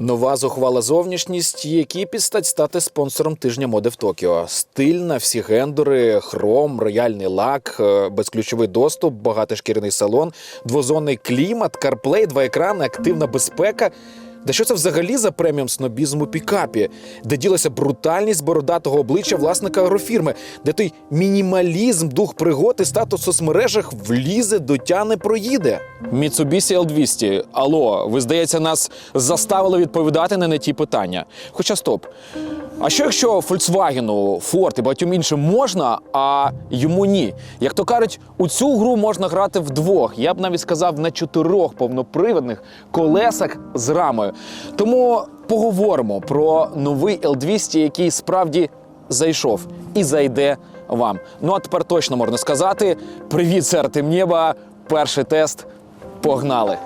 Нова зухвала зовнішність, які підстать стати спонсором тижня моди в Токіо. Стиль на всі гендери, хром, рояльний лак, е, безключовий доступ, багатошкірний салон, двозонний клімат, карплей, два екрани, активна безпека. Да що це взагалі за преміум снобізм у пікапі, де ділася брутальність бородатого обличчя власника агрофірми, де той мінімалізм, дух пригод і статус в соцмережах влізе, дотяне, проїде. Mitsubishi L200. Алло, ви здається, нас заставили відповідати на не ті питання. Хоча стоп. А що якщо Volkswagen, Ford і багатьом іншим можна, а йому ні? Як то кажуть, у цю гру можна грати вдвох. Я б навіть сказав на чотирьох повнопривідних колесах з рамою. Тому поговоримо про новий L200, який справді зайшов і зайде вам. Ну а тепер точно можна сказати: привіт, це Артем Нєба. Перший тест. Погнали!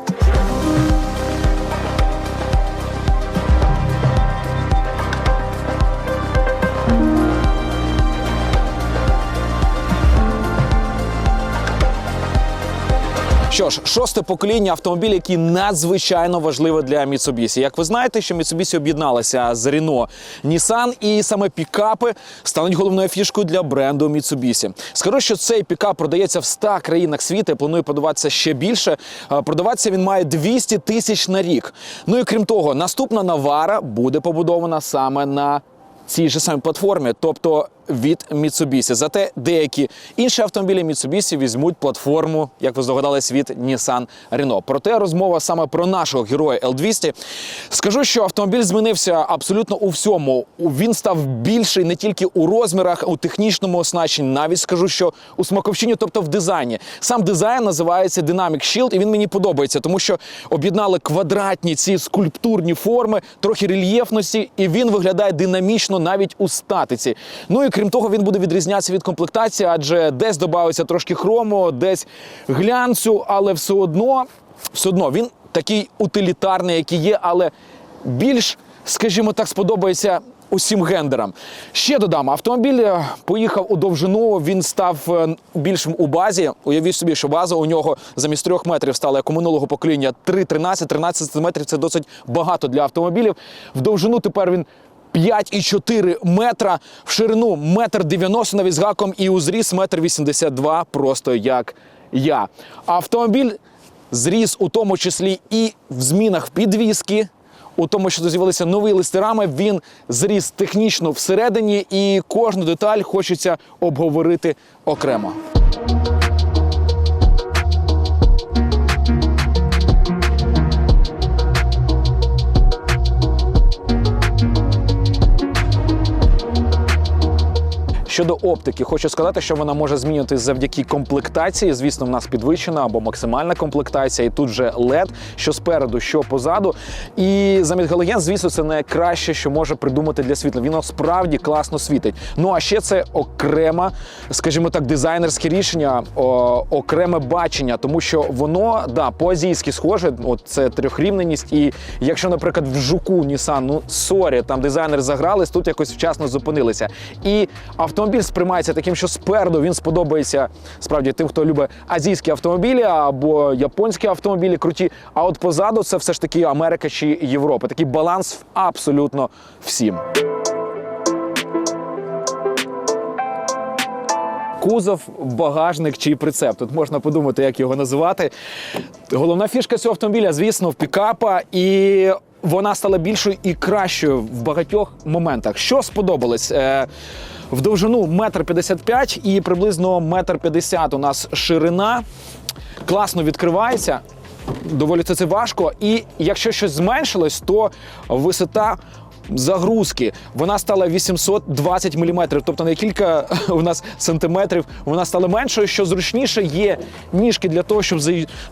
Що ж, шосте покоління автомобілів, які надзвичайно важливе для Mitsubishi. Як ви знаєте, що Mitsubishi об'єдналася з Renault, Nissan, і саме пікапи стануть головною фішкою для бренду Mitsubishi. Скажу, що цей пікап продається в 100 країнах світу. і Планує подаватися ще більше. Продаватися він має 200 тисяч на рік. Ну і крім того, наступна Навара буде побудована саме на цій же самій платформі, тобто від Mitsubishi. Зате деякі інші автомобілі Mitsubishi візьмуть платформу, як ви здогадались, від Nissan Renault. Проте розмова саме про нашого героя L200. Скажу, що автомобіль змінився абсолютно у всьому. Він став більший не тільки у розмірах, у технічному оснащенні, навіть скажу, що у смаковщині, тобто в дизайні. Сам дизайн називається Dynamic Shield, і він мені подобається, тому що об'єднали квадратні ці скульптурні форми, трохи рельєфності, і він виглядає динамічно навіть у статиці. Ну і крім того, він буде відрізнятися від комплектації, адже десь додається трошки хрому, десь глянцю, але все одно, все одно він такий утилітарний, який є, але більш, скажімо так, сподобається. Усім гендерам. Ще додам, автомобіль е, поїхав у довжину, він став е, більшим у базі. Уявіть собі, що база у нього замість 3 метрів стала як у минулого покоління 3,13, 13 сантиметрів. Це досить багато для автомобілів. В довжину тепер він 5,4 метра, в ширину метр 90 навіть з гаком і у зріс метр 82, просто як я. Автомобіль зріс у тому числі і в змінах підвіски. У тому, що з'явилися нові листи рами, він зріс технічно всередині, і кожну деталь хочеться обговорити окремо. Щодо оптики, хочу сказати, що вона може змінюватись завдяки комплектації. Звісно, в нас підвищена або максимальна комплектація, і тут вже LED, що спереду, що позаду. І замість галоген, звісно, це найкраще, що може придумати для світла. Він справді класно світить. Ну а ще це окрема, скажімо так, дизайнерське рішення, о, окреме бачення, тому що воно да по-азійськи схоже. От це трьохрівненість. І якщо, наприклад, в жуку Nissan, ну сорі, там дизайнер загрались, тут якось вчасно зупинилися. І автомобіль сприймається таким, що спереду він сподобається справді тим, хто любить азійські автомобілі або японські автомобілі круті. А от позаду це все ж таки Америка чи Європа. Такий баланс абсолютно всім. Кузов, багажник чи прицеп. Тут можна подумати, як його називати. Головна фішка цього автомобіля, звісно, в пікапа, і вона стала більшою і кращою в багатьох моментах. Що сподобалось? В довжину метр п'ятдесят п'ять і приблизно метр п'ятдесят у нас ширина. Класно відкривається. Доволі це, це важко. І якщо щось зменшилось, то висота загрузки вона стала 820 мм, тобто на кілька у нас сантиметрів вона стала меншою, що зручніше є ніжки для того, щоб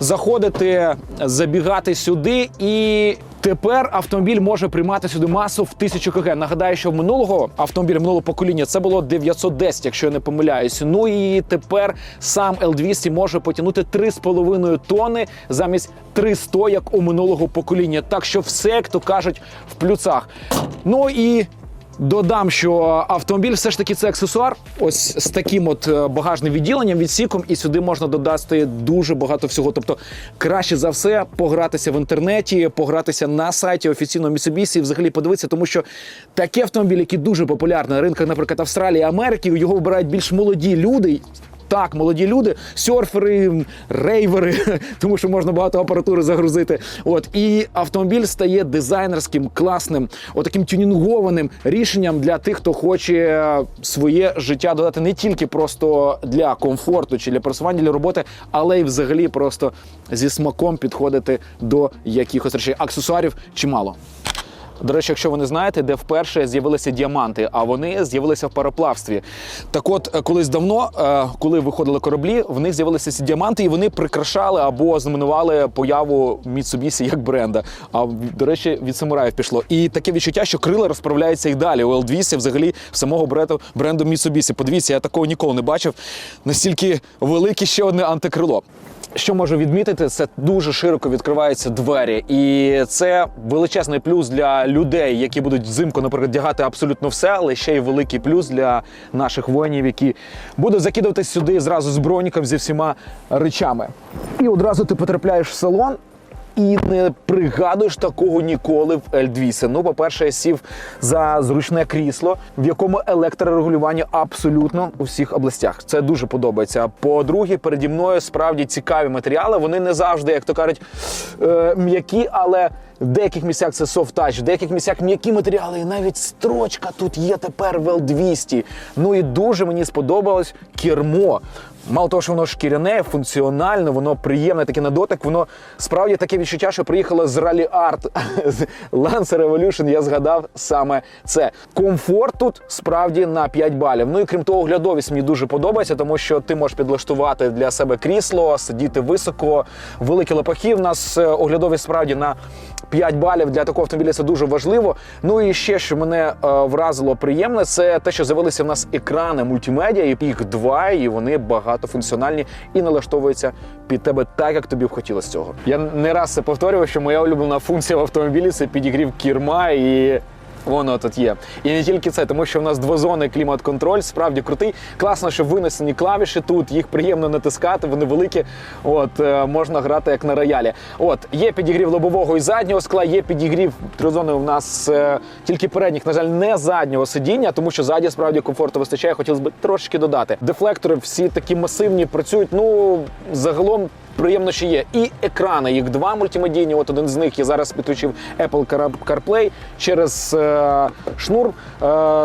заходити, забігати сюди. І тепер автомобіль може приймати сюди масу в 1000 кг. Нагадаю, що в минулого автомобіля минулого покоління це було 910, якщо я не помиляюсь. Ну і тепер сам L200 може потягнути 3,5 тонни замість 300, як у минулого покоління. Так що все, як то кажуть, в плюсах. Ну і Додам, що автомобіль все ж таки це аксесуар. Ось з таким от е, багажним відділенням, відсіком, і сюди можна додати дуже багато всього. Тобто, краще за все погратися в інтернеті, погратися на сайті офіційного Mitsubishi і взагалі подивитися, тому що такі автомобілі, які дуже популярні на ринках, наприклад, Австралії, Америки, його вибирають більш молоді люди. Так, молоді люди, серфери, рейвери, тому що можна багато апаратури загрузити. От і автомобіль стає дизайнерським, класним, отаким тюнінгованим рішенням для тих, хто хоче своє життя додати не тільки просто для комфорту чи для просування для роботи, але й взагалі просто зі смаком підходити до якихось речей. Аксесуарів чимало. До речі, якщо ви не знаєте, де вперше з'явилися діаманти, а вони з'явилися в пароплавстві. Так от, е, колись давно, е, коли виходили кораблі, в них з'явилися ці діаманти, і вони прикрашали або знаменували появу Mitsubishi як бренда. А до речі, від самураїв пішло. І таке відчуття, що крила розправляються і далі. У L200 взагалі самого бренду, бренду Mitsubishi. Подивіться, я такого ніколи не бачив. Настільки велике ще одне антикрило. Що можу відмітити, це дуже широко відкриваються двері, і це величезний плюс для людей, які будуть взимку, наприклад, дягати абсолютно все, але ще й великий плюс для наших воїнів, які будуть закидуватись сюди зразу з броніком зі всіма речами. І одразу ти потрапляєш в салон. І не пригадуєш такого ніколи в L200. Ну, по-перше, я сів за зручне крісло, в якому електрорегулювання абсолютно у всіх областях. Це дуже подобається. По-друге, переді мною справді цікаві матеріали. Вони не завжди, як то кажуть, е, м'які, але в деяких місцях це touch, в деяких місцях м'які матеріали. І навіть строчка тут є тепер в L200. Ну і дуже мені сподобалось кермо. Мало того, що воно шкіряне, функціональне, воно приємне таке на дотик. Воно справді таке відчуття, що приїхало з Rally Art, з Lancer Revolution. Я згадав саме це. Комфорт тут справді на 5 балів. Ну і крім того, оглядовість мені дуже подобається, тому що ти можеш підлаштувати для себе крісло, сидіти високо, великі лопахи. В нас е, оглядовість справді на 5 балів для такого автомобіля це дуже важливо. Ну і ще, що мене е, вразило приємне, це те, що з'явилися в нас екрани мультимедіа, їх два, і вони багатофункціональні і налаштовуються під тебе так, як тобі б хотілося цього. Я не раз це повторював, що моя улюблена функція в автомобілі це підігрів керма і. Воно тут є. І не тільки це, тому що в нас двозонний клімат-контроль, справді крутий. Класно, що винесені клавіші тут, їх приємно натискати, вони великі. От е, можна грати як на роялі. От є підігрів лобового і заднього скла, є підігрів тризони у нас е, тільки передніх, на жаль, не заднього сидіння, тому що ззаді справді комфорту вистачає. Хотілося б трошки додати. Дефлектори всі такі масивні працюють. Ну загалом приємно що є. І екрани, їх два мультимедійні. От один з них я зараз підключив Apple Car- CarPlay через е, шнур. Е,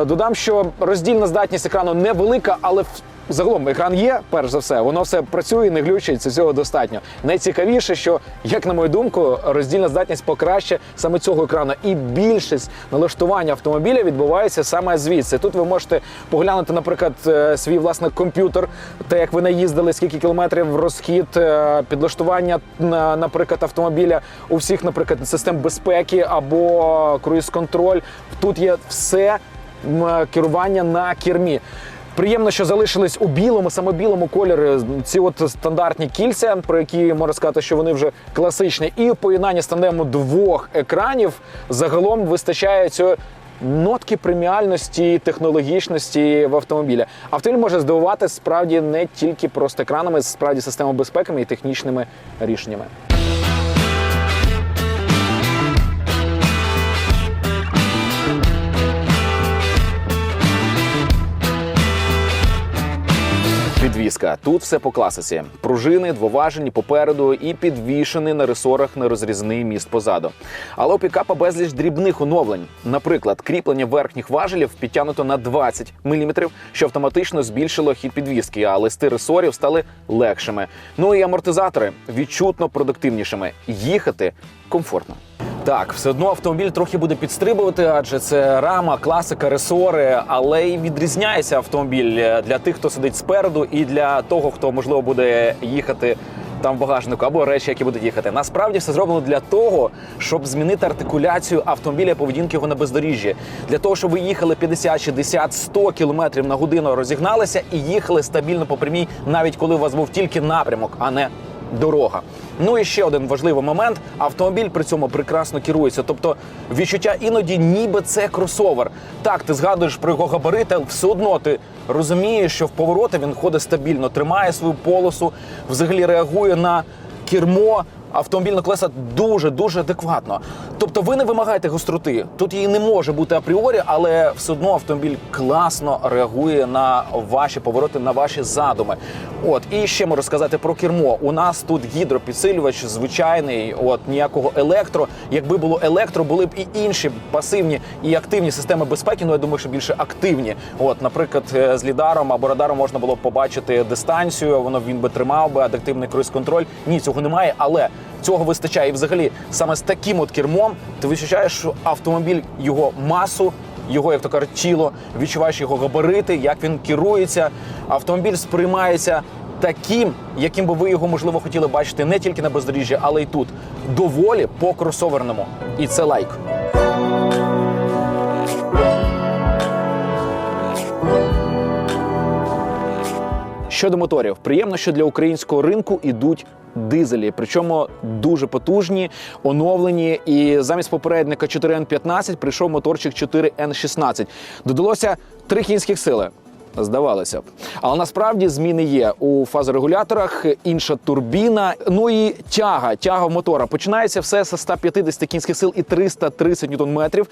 додам, що роздільна здатність екрану невелика, але в- Загалом екран є, перш за все, воно все працює, не глючить, цього достатньо. Найцікавіше, що, як на мою думку, роздільна здатність покраще саме цього екрану. І більшість налаштування автомобіля відбувається саме звідси. Тут ви можете поглянути, наприклад, е, свій власний комп'ютер, те, як ви наїздили, скільки кілометрів розхід, е, підлаштування, на- наприклад, автомобіля у всіх, наприклад, систем безпеки або круїз-контроль. Тут є все керування на кермі. Приємно, що залишились у білому, саме білому кольорі ці от стандартні кільця, про які можна сказати, що вони вже класичні. І в поєднанні з тандему двох екранів загалом вистачає цього нотки преміальності, технологічності в автомобілі. Автомобіль може здивувати справді не тільки просто екранами, справді системою безпеки і технічними рішеннями. Підвізка. Тут все по класиці. Пружини двоважені попереду і підвішений на ресорах нерозрізний міст позаду. Але у пікапа безліч дрібних оновлень. Наприклад, кріплення верхніх важелів підтягнуто на 20 мм, що автоматично збільшило хід підвіски, а листи ресорів стали легшими. Ну і амортизатори відчутно продуктивнішими. Їхати комфортно. Так, все одно автомобіль трохи буде підстрибувати, адже це рама, класика, ресори, але й відрізняється автомобіль для тих, хто сидить спереду, і для того, хто можливо буде їхати там в багажнику або речі, які будуть їхати. Насправді все зроблено для того, щоб змінити артикуляцію автомобіля, поведінки його на бездоріжжі, для того, щоб ви їхали 50, 60, 100 км на годину, розігналися і їхали стабільно по прямій, навіть коли у вас був тільки напрямок, а не дорога. Ну і ще один важливий момент: автомобіль при цьому прекрасно керується. Тобто відчуття іноді, ніби це кросовер. Так, ти згадуєш про його габарити, але все одно ти розумієш, що в повороти він ходить стабільно, тримає свою полосу, взагалі реагує на кермо. Автомобільне колеса дуже дуже адекватно. Тобто, ви не вимагаєте гостроти. Тут її не може бути апріорі, але все одно автомобіль класно реагує на ваші повороти, на ваші задуми. От і ще можу сказати про кермо. У нас тут гідропідсилювач звичайний, от ніякого електро. Якби було електро, були б і інші пасивні і активні системи безпеки. Ну я думаю, що більше активні. От, наприклад, е, з лідаром або радаром можна було б побачити дистанцію. Воно він би тримав би адаптивний круїз-контроль. Ні, цього немає, але цього вистачає. І взагалі саме з таким от кермом ти відчуваєш, автомобіль його масу. Його, як то кажуть, тіло, відчуваєш його габарити, як він керується. Автомобіль сприймається таким, яким би ви його можливо хотіли бачити не тільки на бездоріжжі, але й тут. Доволі по кросоверному. І це лайк. Щодо моторів, приємно, що для українського ринку ідуть дизелі, причому дуже потужні, оновлені. І замість попередника 4N15 прийшов моторчик 4N16. Додалося три кінських сили. Здавалося б, але насправді зміни є у фазорегуляторах, інша турбіна. Ну і тяга, тяга мотора. Починається все з 150 кінських сил і 330 ньютон-метрів.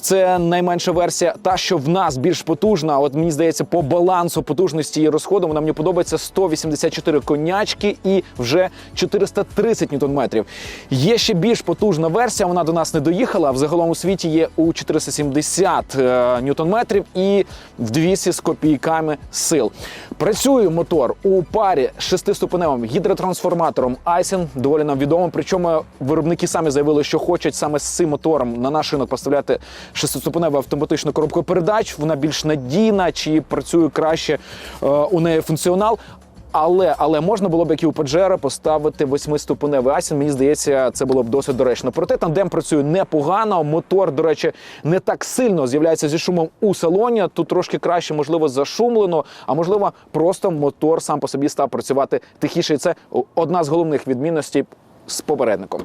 Це найменша версія. Та, що в нас більш потужна. От мені здається, по балансу потужності і розходу вона мені подобається 184 конячки і вже 430 ньютон-метрів. Є ще більш потужна версія. Вона до нас не доїхала. Взагалом у світі є у 470 е, ньютон-метрів і в 200 з копійками сил. Працює мотор у парі з шестиступеневим гідротрансформатором Айсен, доволі нам відомо. Причому виробники самі заявили, що хочуть саме з цим мотором на наш ринок поставляти шестиступеневу автоматичну коробку передач. Вона більш надійна чи працює краще е, у неї функціонал. Але але можна було б як і у Паджеро поставити восьмиступеневий Асін. Мені здається, це було б досить доречно. Проте тандем працює непогано. Мотор, до речі, не так сильно з'являється зі шумом у салоні. Тут трошки краще, можливо, зашумлено, а можливо, просто мотор сам по собі став працювати тихіше. І це одна з головних відмінностей з попередником.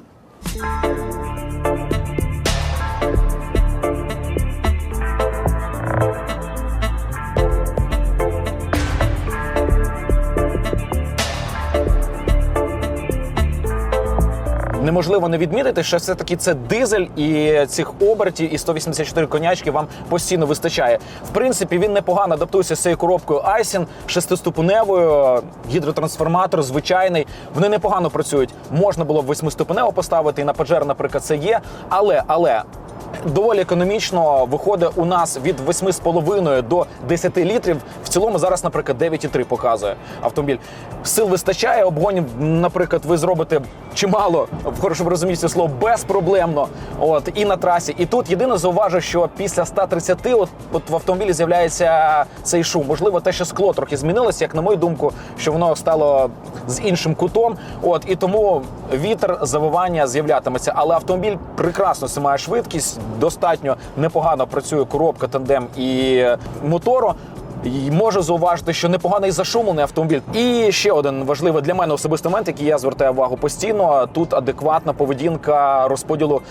Неможливо не відмітити, що все таки це дизель і цих обертів і 184 конячки вам постійно вистачає. В принципі, він непогано адаптується з цією коробкою Айсін шестиступеневою, гідротрансформатор звичайний. Вони непогано працюють. Можна було б восьмиступенево поставити, і на Pajero, наприклад, це є. Але але. Доволі економічно виходить у нас від 8,5 до 10 літрів. В цілому зараз, наприклад, 9,3 показує автомобіль. Сил вистачає, обгонів, наприклад, ви зробите чимало в хорошому розумінні слова безпроблемно. От і на трасі. І тут єдине зауважу, що після 130 от, от в автомобілі з'являється цей шум. Можливо, те, що скло трохи змінилося, як на мою думку, що воно стало з іншим кутом. От і тому вітер завивання з'являтиметься. Але автомобіль прекрасно має швидкість, достатньо непогано працює коробка, тандем і мотору. І можу зауважити, що непоганий зашумлений автомобіль. І ще один важливий для мене особистий момент, який я звертаю увагу постійно. Тут адекватна поведінка розподілу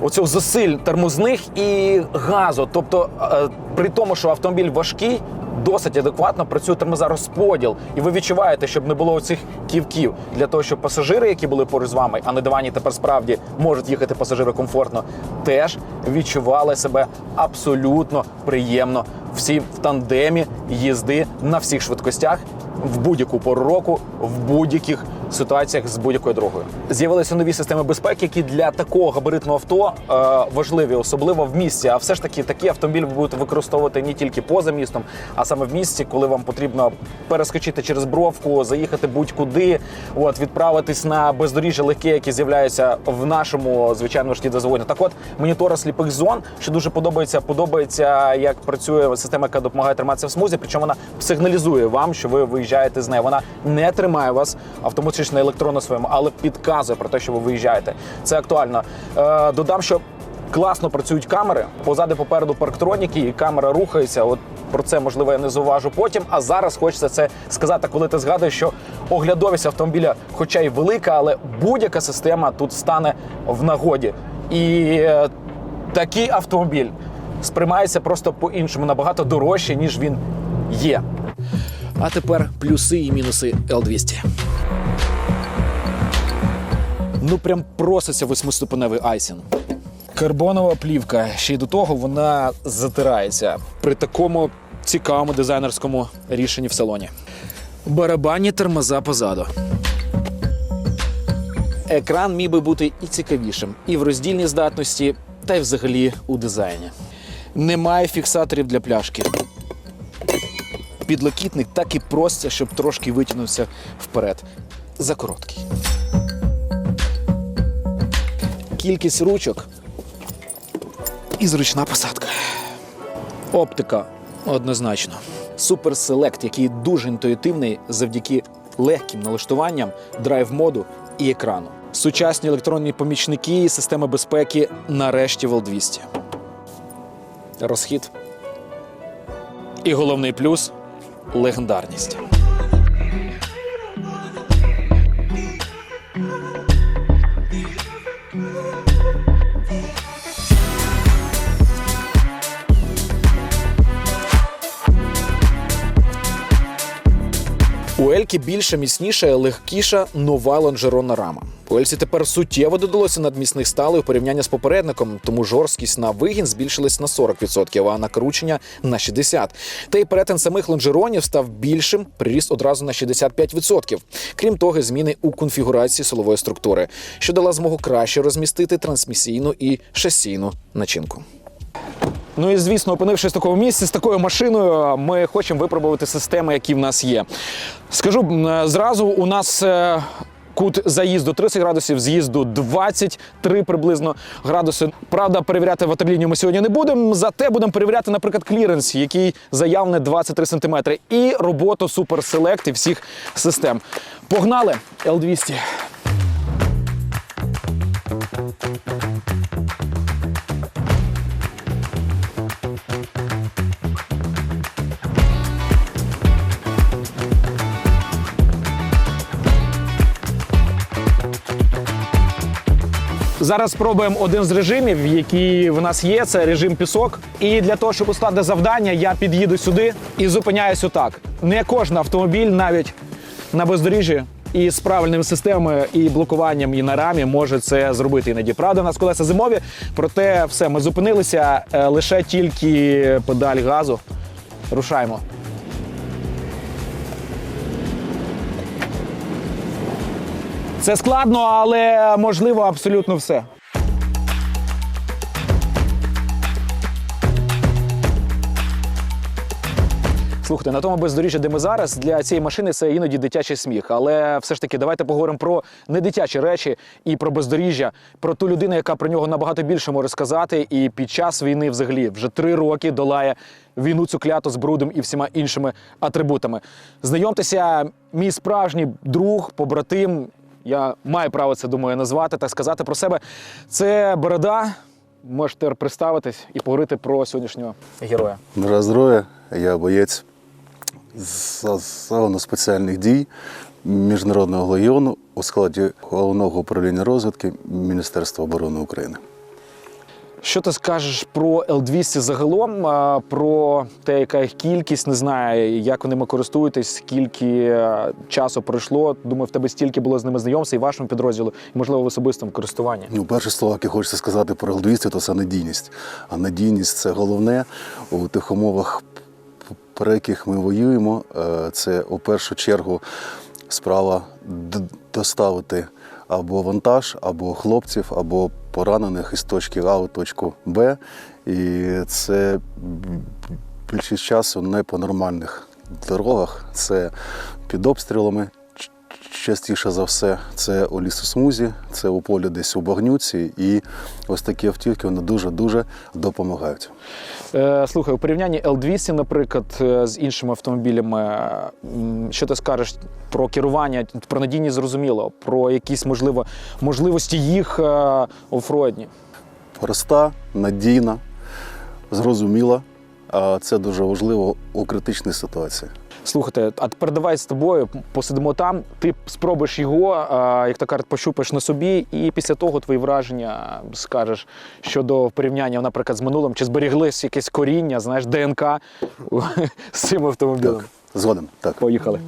оцього зусиль тормозних і газу. Тобто, е, при тому, що автомобіль важкий. Досить адекватно працює термозарозподіл, і ви відчуваєте, щоб не було оцих ківків для того, щоб пасажири, які були поруч з вами, а на дивані тепер справді можуть їхати пасажири комфортно, теж відчували себе абсолютно приємно. Всі в тандемі їзди на всіх швидкостях в будь-яку пору року, в будь-яких ситуаціях з будь-якою дорогою. З'явилися нові системи безпеки, які для такого габаритного авто е, важливі, особливо в місті. А все ж таки такі автомобілі ви будете використовувати не тільки поза містом, а саме в місті, коли вам потрібно перескочити через бровку, заїхати будь-куди, от відправитись на бездоріжжя легке, які з'являються в нашому звичайному житті дозволення. Так, от монітори сліпих зон, що дуже подобається. Подобається, як працює система, яка допомагає триматися в смузі. Причому вона сигналізує вам, що ви виїжджаєте з нею. Вона не тримає вас автоматично електронно своєму, але підказує про те, що ви виїжджаєте. Це актуально. Е, додам, що класно працюють камери. Позади попереду парктроніки, і камера рухається. От Про це можливо я не зауважу потім. А зараз хочеться це сказати, коли ти згадуєш, що оглядовість автомобіля, хоча й велика, але будь-яка система тут стане в нагоді. І е, такий автомобіль сприймається просто по-іншому, набагато дорожче, ніж він є. А тепер плюси і мінуси L200. Ну прям проситься восьмиступеневий айсін. Карбонова плівка, ще й до того вона затирається при такому цікавому дизайнерському рішенні в салоні. Барабанні тормоза позаду. Екран міг би бути і цікавішим, і в роздільній здатності, та й взагалі у дизайні. Немає фіксаторів для пляшки. Підлокітник так і проситься, щоб трошки витягнувся вперед. Закороткий. Кількість ручок і зручна посадка. Оптика однозначно. Супер селект, який дуже інтуїтивний завдяки легким налаштуванням, драйв-моду і екрану. Сучасні електронні помічники і системи безпеки нарешті в L200. Розхід. І головний плюс легендарність. У Ельки більша, міцніша легкіша нова лонжеронна рама. У Ельсі тепер суттєво додалося надмісних сталей у порівнянні з попередником, тому жорсткість на вигін збільшилась на 40%, а накручення на 60%. Та й перетин самих лонжеронів став більшим, приріст одразу на 65%. Крім того, зміни у конфігурації силової структури, що дала змогу краще розмістити трансмісійну і шасійну начинку. Ну і звісно, опинившись в такому місці з такою машиною, ми хочемо випробувати системи, які в нас є. Скажу зразу, у нас. е, Кут заїзду 30 градусів, з'їзду 23 приблизно градуси. Правда, перевіряти ватерлінію ми сьогодні не будемо. Зате будемо перевіряти, наприклад, кліренс, який заявлений 23 см, і роботу Select і всіх систем. Погнали! L200. Зараз спробуємо один з режимів, який в нас є. Це режим пісок. І для того, щоб ускладнити завдання, я під'їду сюди і зупиняюсь отак. Не кожен автомобіль, навіть на бездоріжжі, і з правильними системами і блокуванням і на рамі може це зробити іноді. Правда, у нас колеса зимові, проте все, ми зупинилися е, лише тільки педаль газу. Рушаємо. Це складно, але можливо абсолютно все. Слухайте, на тому бездоріжжі, де ми зараз, для цієї машини це іноді дитячий сміх. Але все ж таки, давайте поговоримо про не дитячі речі і про бездоріжжя, про ту людину, яка про нього набагато більше може сказати. І під час війни, взагалі, вже три роки долає війну цю кляту з брудом і всіма іншими атрибутами. Знайомтеся, мій справжній друг, побратим. Я маю право це думаю назвати так сказати про себе. Це борода. Можете представитись і поговорити про сьогоднішнього героя. Здоров'я, я боєць загону спеціальних дій Міжнародного легіону у складі головного управління розвідки Міністерства оборони України. Що ти скажеш про L200 загалом? Про те, яка їх кількість, не знаю, як ви ними користуєтесь, скільки е, часу пройшло. Думаю, в тебе стільки було з ними знайомства і вашому підрозділу, і можливо в особистому користуванні. Ну, перше слово, яке хочеться сказати про Л-200, то це надійність. А надійність це головне у тих умовах, при яких ми воюємо. Е, Це у першу чергу справа доставити або вантаж, або хлопців, або поранених із точки А у точку Б. І це більшість часу не по нормальних дорогах. Це під обстрілами. Частіше за все, це у лісосмузі, це у полі десь у багнюці, і ось такі автівки вони дуже-дуже допомагають. Е, слухай, у порівнянні L200, наприклад, е, з іншими автомобілями, е, що ти скажеш про керування, про надійність зрозуміло, про якісь можливо можливості їх офроадні? Проста, надійна, зрозуміла, а це дуже важливо у критичній ситуації. Слухайте, а тепер давай з тобою посидимо там. Ти спробуєш його, як то кажуть, пощупаєш на собі, і після того твої враження скажеш щодо порівняння, наприклад, з минулим, чи зберіглись якесь коріння, знаєш, ДНК з цим автомобілем. Так, Згодом Так. Поїхали.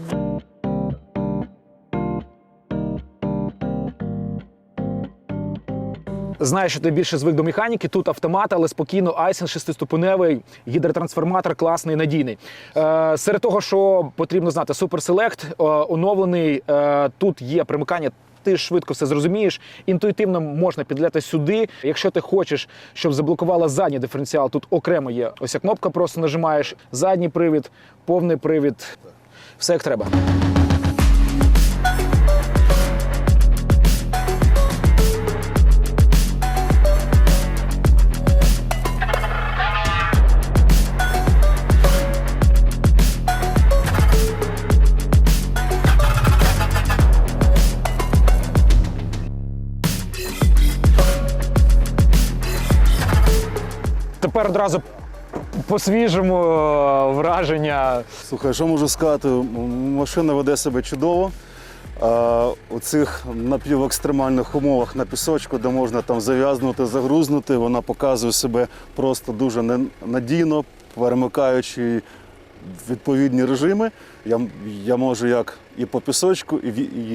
Знаю, що ти більше звик до механіки. Тут автомат, але спокійно айсен шестиступеневий, гідротрансформатор класний, надійний. Е, серед того, що потрібно знати, Select е, оновлений. Е, тут є примикання. Ти швидко все зрозумієш. Інтуїтивно можна підляти сюди. Якщо ти хочеш, щоб заблокувала задній диференціал, тут окремо є ось кнопка, просто нажимаєш задній привід, повний привід. Все як треба. Тепер одразу по-свіжому е, враження. Слухай, що можу сказати? Машина веде себе чудово. А, у цих напівекстремальних умовах на пісочку, де можна там зав'язнути, загрузнути, вона показує себе просто дуже надійно, перемикаючи відповідні режими. Я, я можу як і по пісочку, і,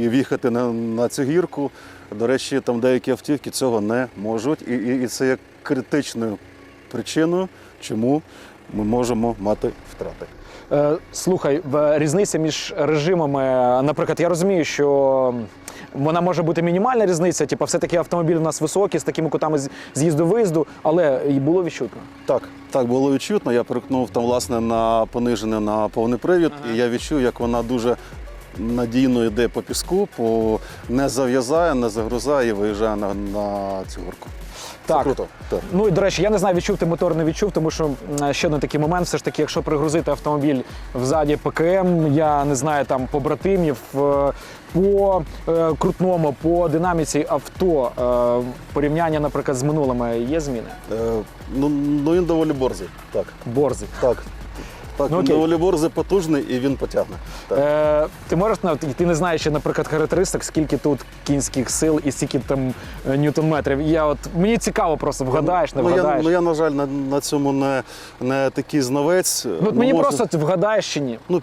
і в'їхати на, на цю гірку. До речі, там деякі автівки цього не можуть. І, і, і це є критичною причиною, чому ми можемо мати втрати. Е, Слухай, різниця між режимами. Наприклад, я розумію, що вона може бути мінімальна різниця, типу, все-таки автомобіль у нас високий, з такими кутами з'їзду-виїзду, але і було відчутно. Так, так було відчутно. Я перекнув там власне на понижене на повний привід, і я відчув, як вона дуже надійно йде по піску, по не зав'язає, не загрузає і виїжджає на, на цю горку. Це Так. круто. Так. Ну і до речі, я не знаю, відчув ти мотор, не відчув, тому що ще один такий момент, все ж таки, якщо пригрузити автомобіль взаді ПКМ, я не знаю там побратимів е, по е, крутному, по динаміці авто, е, порівняння, наприклад, з минулими є зміни? Е, ну, ну він доволі борзий. Так. Борзи. Так. Так, Ну, борзий, потужний і він потягне. Так. Е, ти можеш ти не знаєш, ще, наприклад, характеристик, скільки тут кінських сил і скільки там е, ньютон-метрів. Я от мені цікаво просто вгадаєш, не ну, я, ну я, на жаль, на, на цьому не, не такий знавець. Ну, от мені може- просто вгадаєш чи ні? Ну,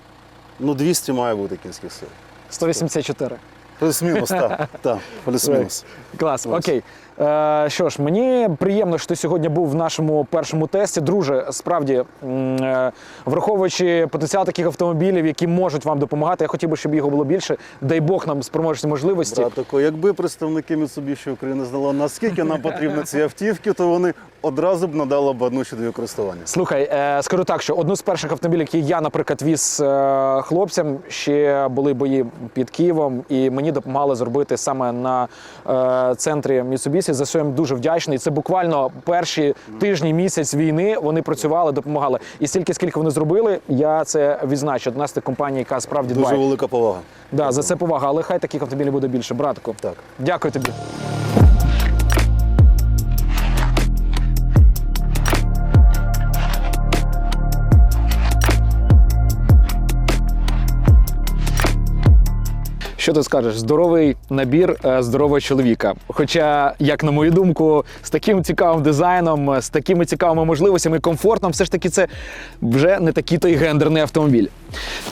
ну 200 має бути кінських сил. 184. Плюс-мінус, так. Плюс-мінус. Клас, окей. Е, що ж, мені приємно, що ти сьогодні був в нашому першому тесті. Друже, справді, е, враховуючи потенціал таких автомобілів, які можуть вам допомагати, я хотів би, щоб його було більше. Дай Бог нам спроможні можливості. Братико, якби представники Mitsubishi України знали, наскільки нам потрібні ці автівки, то вони одразу б надали б одну чи дві користування. Слухай, е, скажу так, що одну з перших автомобілів, які я, наприклад, віз е, хлопцям, ще були бої під Києвом, і мені допомагали зробити саме на е, центрі Mitsubishi, за що я їм дуже вдячний. Це буквально перші тижні, місяць війни вони працювали, допомагали. І стільки, скільки вони зробили, я це відзначу. Одна з тих компаній, яка справді Дуже дбає. велика повага. Да, за це повага, але хай таких автомобілів буде більше. Братику, Так. дякую тобі. Що ти скажеш? Здоровий набір е, здорового чоловіка. Хоча, як на мою думку, з таким цікавим дизайном, е, з такими цікавими можливостями, комфортом, все ж таки, це вже не такий той гендерний автомобіль.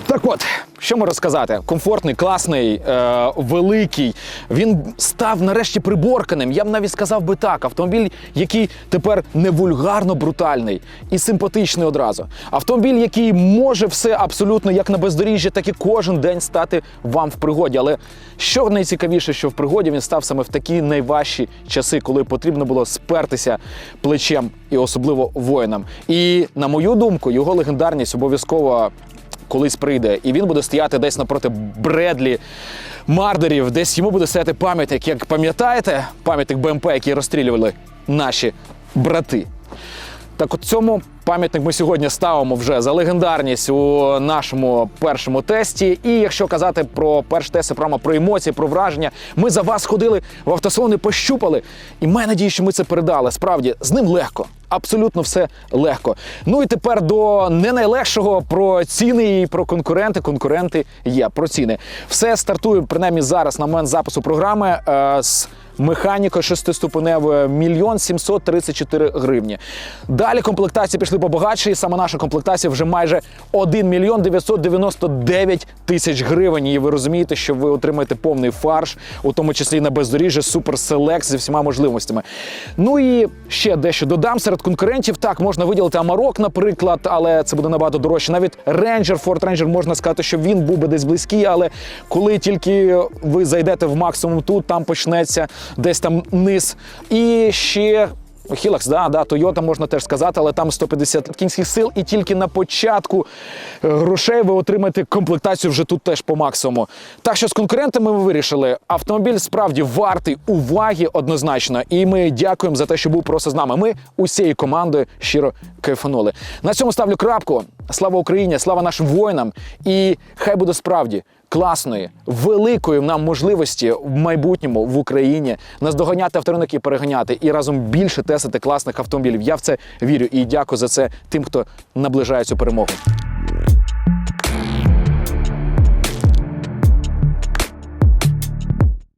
Так от, що можу розказати? Комфортний, класний, е, великий. Він став нарешті приборканим. Я б навіть сказав би так. Автомобіль, який тепер не вульгарно брутальний і симпатичний одразу. Автомобіль, який може все абсолютно як на бездоріжжі, так і кожен день стати вам в пригоді. Але що найцікавіше, що в пригоді він став саме в такі найважчі часи, коли потрібно було спертися плечем і особливо воїнам. І на мою думку, його легендарність обов'язково колись прийде, і він буде стояти десь напроти Бредлі, Мардерів, десь йому буде стояти пам'ятник, як пам'ятаєте, пам'ятник БМП, який розстрілювали наші брати. Так от цьому Пам'ятник ми сьогодні ставимо вже за легендарність у нашому першому тесті. І якщо казати про перший тест, прямо про емоції, про враження, ми за вас ходили в автосалони, пощупали. І маю надію, що ми це передали. Справді з ним легко. Абсолютно все легко. Ну і тепер до не найлегшого про ціни і про конкуренти. Конкуренти є про ціни. Все стартує принаймні зараз на момент запису програми е, з механікою шестиступеневою мільйон 734 гривні. Далі комплектації пішли побагатші. і Саме наша комплектація вже майже 1 мільйон 999 тисяч гривень. І ви розумієте, що ви отримаєте повний фарш, у тому числі на бездоріжжя, суперселект зі всіма можливостями. Ну і ще дещо додам серед конкурентів. Так, можна виділити Амарок, наприклад, але це буде набагато дорожче. Навіть Ranger, Ford Ranger можна сказати, що він був би десь близький, але коли тільки ви зайдете в максимум тут, там почнеться десь там низ. І ще. Hilux, да, да, Toyota можна теж сказати, але там 150 кінських сил, і тільки на початку е, грошей ви отримаєте комплектацію вже тут теж по максимуму. Так що з конкурентами ми вирішили, автомобіль справді вартий уваги однозначно. І ми дякуємо за те, що був просто з нами. Ми усією командою щиро кайфанули. На цьому ставлю крапку. Слава Україні, слава нашим воїнам! І хай буде справді класної, великої нам можливості в майбутньому в Україні наздоганяти авторинок і переганяти і разом більше тестити класних автомобілів. Я в це вірю і дякую за це тим, хто наближає цю перемогу.